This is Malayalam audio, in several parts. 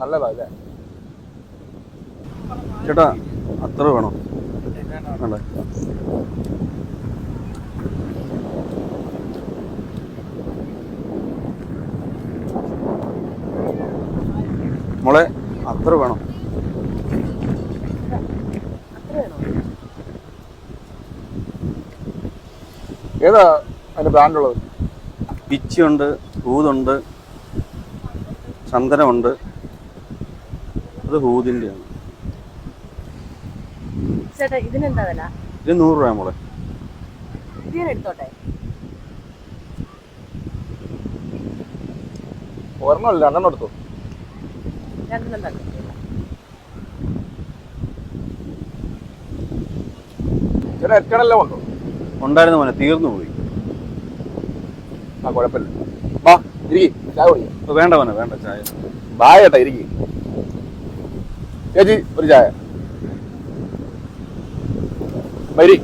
നല്ലതാ അല്ലേ? ചേട്ടാ അത്ര വേണോ? മോളെ അത്ര വേണം? ഏതാ അതിന്റെ ബ്രാൻഡുള്ളത് പിച്ചുണ്ട് പിച്ചിയുണ്ട് ഹൂതുണ്ട് ചന്ദനമുണ്ട്. അത് ചേട്ടാ ഇതിനെന്താ വില? ഇത് നൂറ് രൂപ മോളെ. എടുത്തോട്ടെ? ഒരെണ്ണം അല്ല രണ്ടെണ്ണം എടുത്തു. രണ്ടെണ്ണം തന്നെ. ചേട്ടാ എറ്റണെല്ലാം ഉണ്ടോ? ഉണ്ടായിരുന്നു മോനെ തീർന്നു പോയി. ആ കുഴപ്പമില്ല. വാ ഇരിക്കി ചായ കുടിക്കാം. വേണ്ട മോനെ വേണ്ട ചായ. ബായ ചേട്ടാ ഇരിക്കി. ചേച്ചി ഒരു ചായ. വരി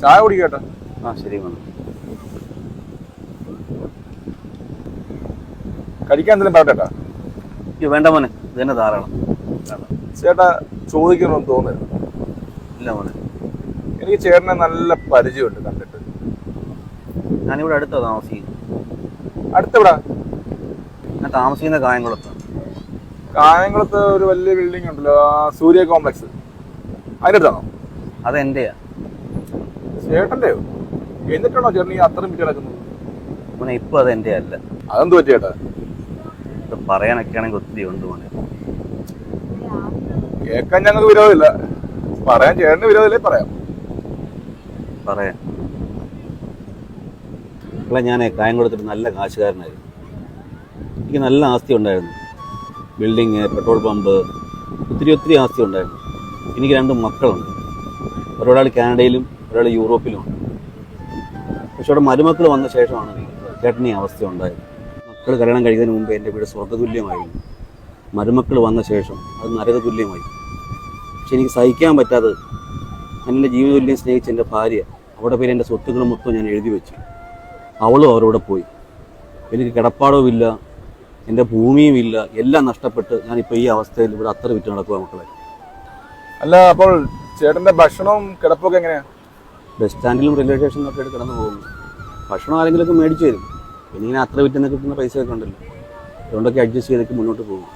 ചായ കുടിക്കട്ടെ ആ ശരി മോനെ കഴിക്കാൻ എന്തെങ്കിലും പറയട്ടെ ഈ വേണ്ട മോനെ. ഇത് തന്നെ ധാരാളം. ചേട്ടാ ചോദിക്കണമെന്ന് തോന്നുന്നു. ഇല്ല മോനെ. എനിക്ക് ചേട്ടനെ നല്ല പരിചയമുണ്ട് കണ്ടിട്ട്. ഞാനിവിടെ അടുത്താ താമസിക്കുന്നത്. അടുത്തെവിടാ? ഞാൻ താമസിക്കുന്ന കായംകുളത്ത്. കായംകുളത്ത് ഒരു വലിയ ബിൽഡിംഗ് ഉണ്ടല്ലോ ആ സൂര്യ കോംപ്ലക്സ് അതിന്റെ അടുത്താണോ അത് എന്റെയാ ചേട്ടന്റെയോ എന്നിട്ടാണോ ചേട്ടൻ ഈ അത്രയും വിറ്റ് കിടക്കുന്നത്? മോനെ ഇപ്പൊ അത് എന്റെ അല്ല അതെന്ത് പറ്റി ചേട്ടാ? ഇത് പറയാനൊക്കെ ആണെങ്കിൽ ഒത്തിരി ഉണ്ട് മോനെ. കേൾക്കാൻ ഞങ്ങൾക്ക് വിരോധമില്ല. പറയാൻ ചേട്ടന് വിരോധമില്ലേ പറയാം. പറയാം. ഇവിടെ ഞാൻ കായം കൊടുത്തിട്ട് നല്ല കാശുകാരനായിരുന്നു. എനിക്ക് നല്ല ആസ്തി ഉണ്ടായിരുന്നു. ബിൽഡിങ് പെട്രോൾ പമ്പ് ഒത്തിരി ഒത്തിരി ആസ്തി ഉണ്ടായിരുന്നു. എനിക്ക് രണ്ട് മക്കളുണ്ട്. ഒരാൾ കാനഡയിലും ഒരാൾ യൂറോപ്പിലുമുണ്ട് പക്ഷെ അവിടെ മരുമക്കൾ വന്ന ശേഷമാണ് ചേട്ടനീ അവസ്ഥ ഉണ്ടായത്. മക്കൾ കല്യാണം കഴിക്കുന്നതിന് മുമ്പ് എന്റെ വീട് സ്വർഗതുല്യമായിരുന്നു. മരുമക്കൾ വന്ന ശേഷം അത് നരകതുല്യമായി. പക്ഷെ എനിക്ക് സഹിക്കാൻ പറ്റാതെ എന്റെ ജീവിതതുല്യം സ്നേഹിച്ച എന്റെ ഭാര്യ അവിടെ പേര് എന്റെ സ്വത്തുക്കൾ മൊത്തം ഞാൻ എഴുതി വെച്ചു. അവളും അവരോട് പോയി. എനിക്ക് കിടപ്പാടവുമില്ല എന്റെ ഭൂമിയും ഇല്ല എല്ലാം നഷ്ടപ്പെട്ട് ഞാനിപ്പോൾ ഈ അവസ്ഥയിൽ ഇവിടെ അത്ര വിറ്റ് നടക്കുക മക്കളെ. അല്ല അപ്പോൾ ചേട്ടന്റെ ഭക്ഷണവും കിടപ്പൊക്കെ എങ്ങനെയാണ് ബസ് സ്റ്റാൻഡിലും റെയിൽവേ സ്റ്റേഷനിലും ഒക്കെ ആയിട്ട് കിടന്നു പോകുന്നു. ഭക്ഷണം ആരെങ്കിലുമൊക്കെ മേടിച്ചു തരും. പിന്നെ ഇങ്ങനെ അത്ര വിറ്റ് കിട്ടുന്ന പൈസയൊക്കെ ഉണ്ടല്ലോ. അതുകൊണ്ടൊക്കെ അഡ്ജസ്റ്റ് ചെയ്തൊക്കെ മുന്നോട്ട് പോകും.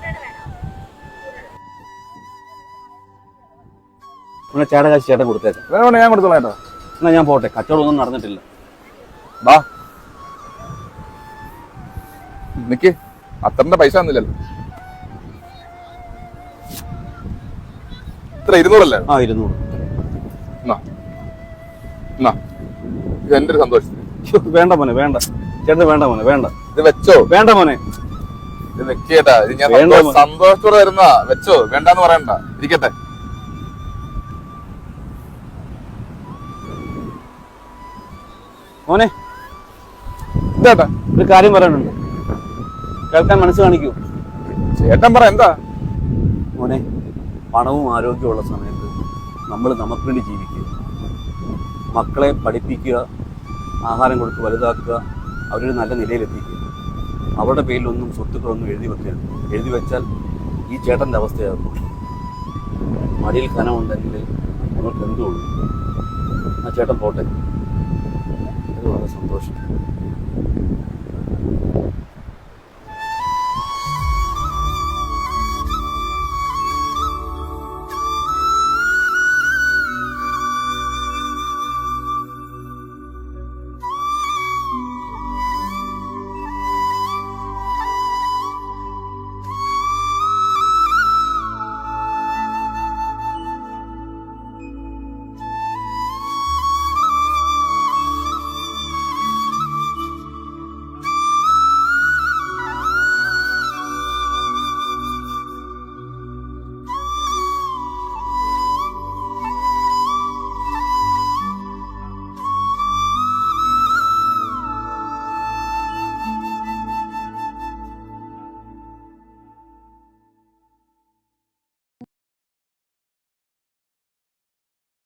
ചേട്ടൻ കാശ് ചേട്ടൻ കൊടുത്തേക്കാം. ഞാൻ കൊടുത്തോളാം ചേട്ടാ എന്നാൽ ഞാൻ പോട്ടെ. കച്ചവടം ഒന്നും നടന്നിട്ടില്ല. ബാ. നിക്ക്. അത്രന്റെ പൈസ തന്നില്ലല്ലോ. ഇത്ര ഇരുന്നൂറല്ലേ? ആ ഇരുന്നൂറ്. എന്നാ. എന്നാ. ഇത് എന്റെ ഒരു സന്തോഷത്തിന്. വേണ്ട മോനെ വേണ്ട. ചേട്ടന് വേണ്ട മോനെ വേണ്ട. ഇത് വെച്ചോ? വേണ്ട മോനെ. ഇത് വെക്കേട്ടാ ഇത് ഞാൻ വേണ്ട മോനെ. സന്തോഷത്തോടെ തരുന്ന വെച്ചോ. വേണ്ടാന്ന് പറയണ്ട. ഇരിക്കട്ടെ. മോനെ. ഇതേട്ടാ ഒരു കാര്യം പറയാനുണ്ട്. കേൾക്കാൻ മനസ്സ് കാണിക്കൂ. ചേട്ടൻ പറ എന്താ? മോനെ പണവും ആരോഗ്യമുള്ള സമയത്ത് നമ്മൾ നമുക്ക് വേണ്ടി ജീവിക്കുക. മക്കളെ പഠിപ്പിക്കുക ആഹാരം കൊടുത്ത് വലുതാക്കുക അവരൊരു നല്ല നിലയിലെത്തിക്കുക. അവരുടെ പേരിലൊന്നും സ്വത്തുക്കളൊന്നും എഴുതി വെക്കുക എഴുതി വെച്ചാൽ ഈ ചേട്ടന്റെ അവസ്ഥയാകും. മടിയിൽ കനമുണ്ടെങ്കിൽ നമുക്ക് എന്തുള്ളൂ ആ ചേട്ടൻ പോട്ടെ. প্রশ্ন